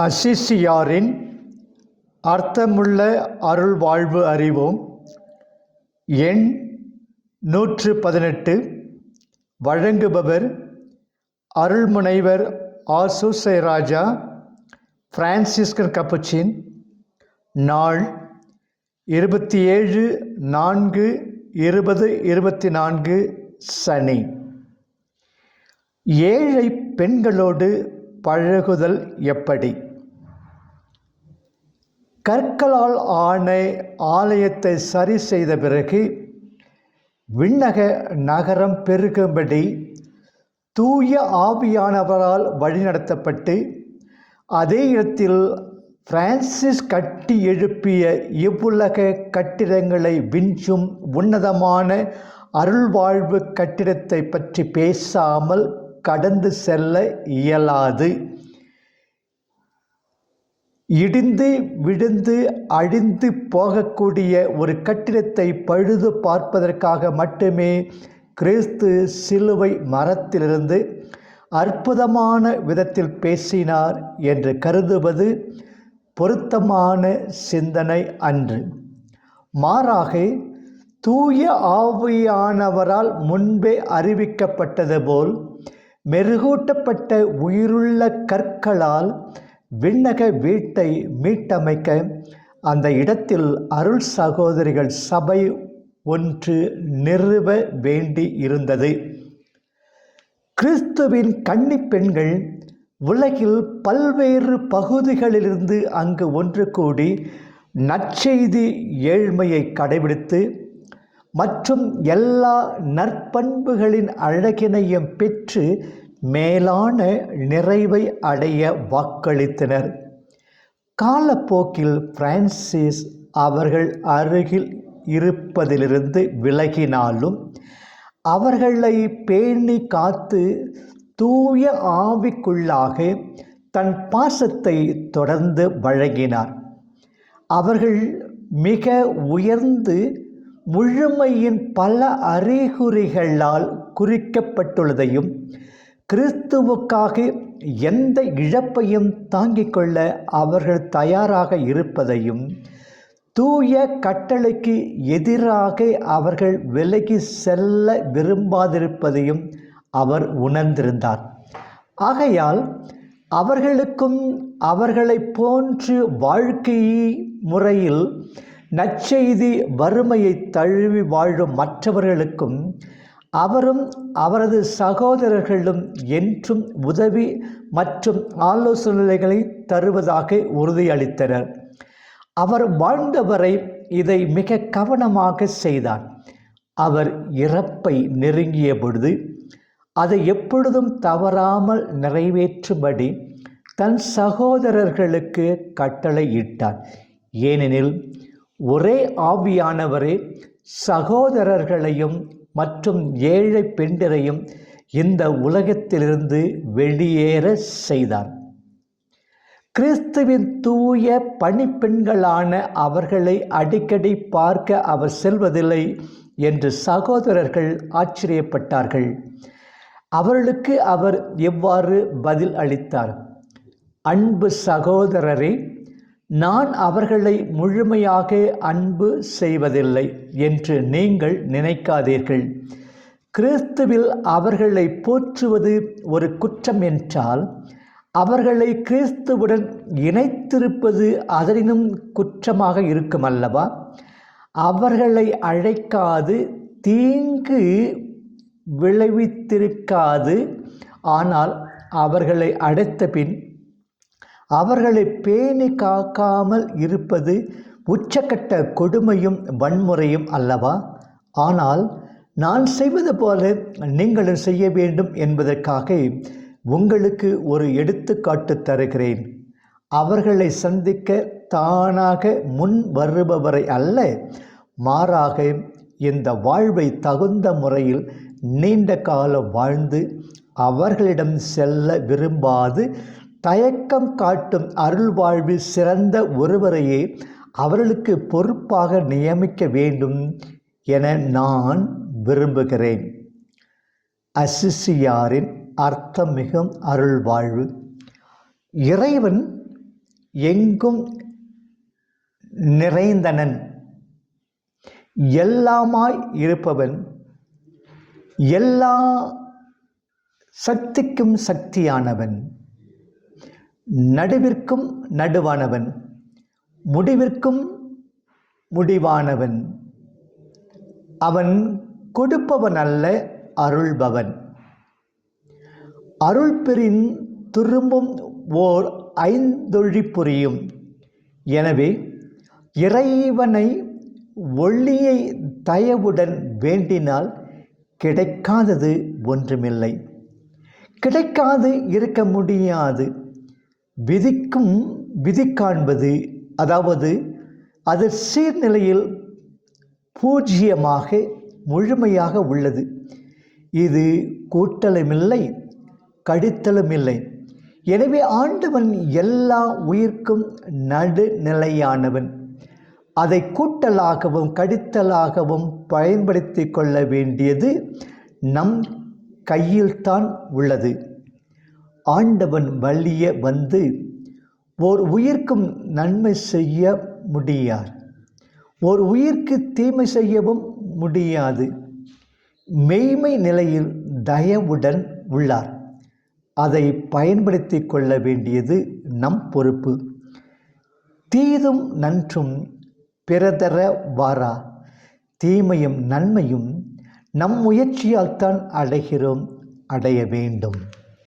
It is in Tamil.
அசிசியாரின் அர்த்தமுள்ள அருள் வாழ்வு அறிவோம் எண் நூற்று பதினெட்டு வழங்குபவர் அருள்முனைவர் ஆசூசை ராஜா பிரான்சிஸ்கன் கப்புச்சின் நாள் இருபத்தி ஏழு நான்கு இருபது இருபத்தி நான்கு சனி. ஏழை பெண்களோடு பழகுதல் எப்படி? கற்களால் ஆன ஆலயத்தை சரி செய்த பிறகு விண்ணக நகரம் பெருகும்படி தூய ஆவியானவரால் வழிநடத்தப்பட்டு அதே இடத்தில் பிரான்சிஸ் கட்டி எழுப்பிய இவ்வுலக கட்டிடங்களை விஞ்சும் உன்னதமான அருள்வாழ்வு கட்டிடத்தை பற்றி பேசாமல் கடந்து செல்ல இயலாது. இடிந்து விழுந்து அழிந்து போகக்கூடிய ஒரு கட்டிடத்தை பழுது பார்ப்பதற்காக மட்டுமே கிறிஸ்து சிலுவை மரத்திலிருந்து அற்புதமான விதத்தில் பேசினார் என்று கருதுவது பொருத்தமான சிந்தனை அன்று. மாறாக தூய ஆவியானவரால் முன்பே அறிவிக்கப்பட்டது போல் மெருகூட்டப்பட்ட உயிருள்ள கற்களால் விண்ணக வீட்டை மீட்டமைக்க அந்த இடத்தில் அருள் சகோதரிகள் சபை ஒன்று நிறுவ வேண்டி இருந்தது. கிறிஸ்துவின் கன்னி பெண்கள் உலகில் பல்வேறு பகுதிகளிலிருந்து அங்கு ஒன்று கூடி நற்செய்தி ஏழ்மையை கடைபிடித்து மற்றும் எல்லா நற்பண்புகளின் அழகினையும் பெற்று மேலான நிறைவை அடைய வாக்களித்தனர். காலப்போக்கில் பிரான்சிஸ் அவர்கள் அருகில் இருப்பதிலிருந்து விலகினாலும் அவர்களை பேணி காத்து தூய ஆவிக்குள்ளாக தன் பாசத்தை தொடர்ந்து வழங்கினார். அவர்கள் மிக உயர்ந்து முழுமையின் பல அறிகுறிகளால் குறிக்கப்பட்டுள்ளதையும் கிறிஸ்துவுக்காக எந்த இழப்பையும் தாங்கிக் கொள்ள அவர்கள் தயாராக இருப்பதையும் தூய கட்டளைக்கு எதிராக அவர்கள் விலகி செல்ல விரும்பாதிருப்பதையும் அவர் உணர்ந்திருந்தார். ஆகையால் அவர்களுக்கும் அவர்களை போன்று வாழ்க்கை முறையில் நற்செய்தி வறுமையை தழுவி வாழும் மற்றவர்களுக்கும் அவரும் அவரது சகோதரர்களும் என்றும் உதவி மற்றும் ஆலோசனைகளை தருவதாக உறுதியளித்தனர். அவர் வாழ்ந்தவரை இதை மிக கவனமாக செய்தார். அவர் இறப்பை நெருங்கிய பொழுது அதை எப்பொழுதும் தவறாமல் நிறைவேற்றும்படி தன் சகோதரர்களுக்கு கட்டளையிட்டார் ஏனெனில் ஒரே ஆவியானவரே சகோதரர்களையும் மற்றும் ஏழை பெண்டரையும் இந்த உலகத்திலிருந்து வெளியேற செய்தார். கிறிஸ்துவின் தூய பணிப்பெண்களான அவர்களை அடிக்கடி பார்க்க அவர் செல்வதில்லை என்று சகோதரர்கள் ஆச்சரியப்பட்டார்கள். அவர்களுக்கு அவர் எவ்வாறு பதில் அளித்தார்? அன்பு சகோதரரே நான் அவர்களை முழுமையாக அன்பு செய்வதில்லை என்று நீங்கள் நினைக்காதீர்கள். கிறிஸ்துவில் அவர்களை போற்றுவது ஒரு குற்றம் என்றால் அவர்களை கிறிஸ்துவுடன் இணைத்திருப்பது அதனினும் குற்றமாக இருக்கும் அல்லவா? அவர்களை அழைக்காது தீங்கு விளைவித்திருக்காது. ஆனால் அவர்களை அடைத்த பின் அவர்களை பேணி காக்காமல் இருப்பது உச்சக்கட்ட கொடுமையும் வன்முறையும் அல்லவா? ஆனால் நான் செய்வது போல நீங்களும் செய்ய வேண்டும் என்பதற்காக உங்களுக்கு ஒரு எடுத்துக்காட்டு தருகிறேன். அவர்களை சந்திக்க தானாக முன் வருபவரை அல்ல மாறாக இந்த வாழ்வை தகுந்த முறையில் நீண்ட காலம் வாழ்ந்து அவர்களிடம் செல்ல விரும்பாது தயக்கம் காட்டும் அருள்வாழ்வில் சிறந்த ஒருவரையே அவர்களுக்கு பொறுப்பாக நியமிக்க வேண்டும் என நான் விரும்புகிறேன். அசிசியாரின் அர்த்தம் மிகும் அருள்வாழ்வு. இறைவன் எங்கும் நிறைந்தனன். எல்லாமாய் இருப்பவன் எல்லா சக்திக்கும் சக்தியானவன். நடுவிற்கும் நடுவானவன் முடிவிற்கும் முடிவானவன். அவன் கொடுப்பவன் அல்ல அருள்பவன். அருள்பெறின் திரும்பும் ஓர் ஐந்தொழி புரியும். எனவே இறைவனை ஒளியை தயவுடன் வேண்டினால் கிடைக்காதது ஒன்றுமில்லை. கிடைக்காது இருக்க முடியாது. விதிக்கும் விதி காண்பது அதாவது அது சீர்நிலையில் பூஜ்ஜியமாக முழுமையாக உள்ளது. இது கூட்டலுமில்லை கடித்தலுமில்லை. எனவே ஆண்டவன் எல்லா உயிர்க்கும் நடுநிலையானவன். அதை கூட்டலாகவும் கடித்தலாகவும் பயன்படுத்தி கொள்ள வேண்டியது நம் கையில்தான் உள்ளது. ஆண்டவன் வழிய வந்து ஓர் உயிர்க்கும் நன்மை செய்ய முடியார். ஓர் உயிர்க்கு தீமை செய்யவும் முடியாது. மெய்மை நிலையில் தயவுடன் உள்ளார். அதை பயன்படுத்தி கொள்ள வேண்டியது நம் பொறுப்பு. தீதும் நன்றும் பிறதர வாரா? தீமையும் நன்மையும் நம் முயற்சியால் தான் அடைகிறோம் அடைய வேண்டும்.